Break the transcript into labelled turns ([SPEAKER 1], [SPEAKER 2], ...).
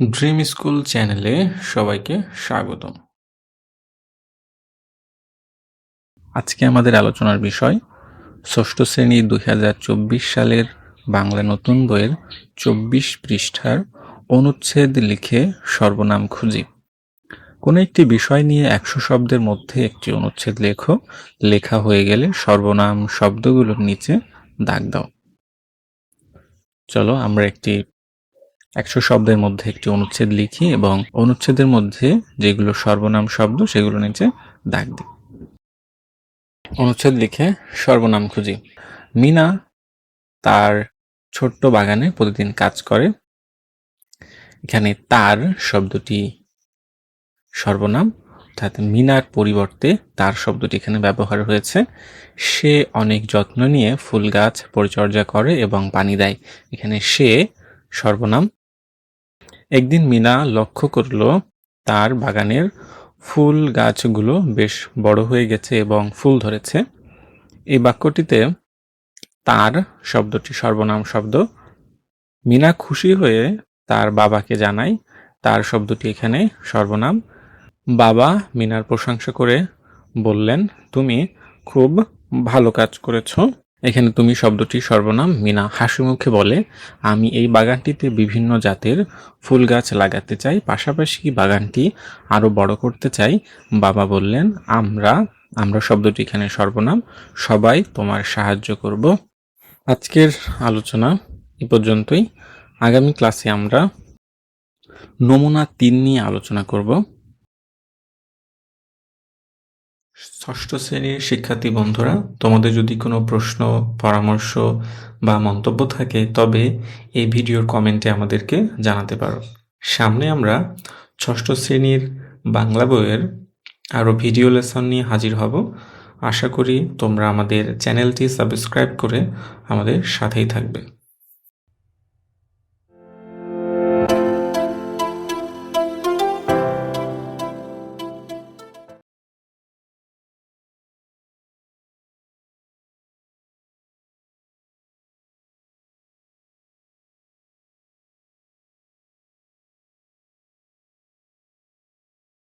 [SPEAKER 1] Dream school চ্যানেলে সবাইকে স্বাগতম। আজকে আমাদের আলোচনার বিষয়, ষষ্ঠ শ্রেণি দুই হাজার চব্বিশ সালের বাংলা নতুন বইয়ের চব্বিশ পৃষ্ঠার অনুচ্ছেদ লিখে সর্বনাম খুঁজি। কোনো একটি বিষয় নিয়ে একশো শব্দের মধ্যে একটি অনুচ্ছেদ লেখো, লেখা হয়ে গেলে সর্বনাম শব্দগুলোর নিচে দাগ দাও। চলো আমরা একটি একশো শব্দের মধ্যে একটি অনুচ্ছেদ লিখি এবং অনুচ্ছেদের মধ্যে যেগুলো সর্বনাম শব্দ, সেগুলো নিচে দাগ দিই। অনুচ্ছেদ লিখে সর্বনাম খুঁজি। মিনা তার ছোট্ট বাগানে প্রতিদিন কাজ করে। এখানে তার শব্দটি সর্বনাম, অর্থাৎ মিনার পরিবর্তে তার শব্দটি এখানে ব্যবহার হয়েছে। সে অনেক যত্ন নিয়ে ফুল গাছ পরিচর্যা করে এবং পানি দেয়। এখানে সে সর্বনাম একদিন মিনা লক্ষ্য করল, তার বাগানের ফুল গাছগুলো বেশ বড় হয়ে গেছে এবং ফুল ধরেছে। এই বাক্যটিতে তার শব্দটি সর্বনাম শব্দ। মিনা খুশি হয়ে তার বাবাকে জানায়, তার শব্দটি এখানে সর্বনাম। বাবা মিনার প্রশংসা করে বললেন, তুমি খুব ভালো কাজ করেছ। এখানে তুমি শব্দটি সর্বনাম মিনা হাসি মুখে বলে, আমি এই বাগানটিতে বিভিন্ন জাতের ফুল গাছ লাগাতে চাই, পাশাপাশি বাগানটি আরও বড় করতে চাই। বাবা বললেন, আমরা আমরা শব্দটি এখানে সর্বনাম, সবাই তোমার সাহায্য করব। আজকের আলোচনা এ পর্যন্তই। আগামী ক্লাসে আমরা নমুনা তিন নিয়ে আলোচনা করব। ষষ্ঠ শ্রেণির শিক্ষার্থী বন্ধুরা, তোমাদের যদি কোনো প্রশ্ন, পরামর্শ বা মন্তব্য থাকে, তবে এই ভিডিওর কমেন্টে আমাদেরকে জানাতে পারো। সামনে আমরা ষষ্ঠ শ্রেণির বাংলা বইয়ের আরও ভিডিও লেসন নিয়ে হাজির হব। আশা করি তোমরা আমাদের চ্যানেলটি সাবস্ক্রাইব করে আমাদের সাথেই থাকবে।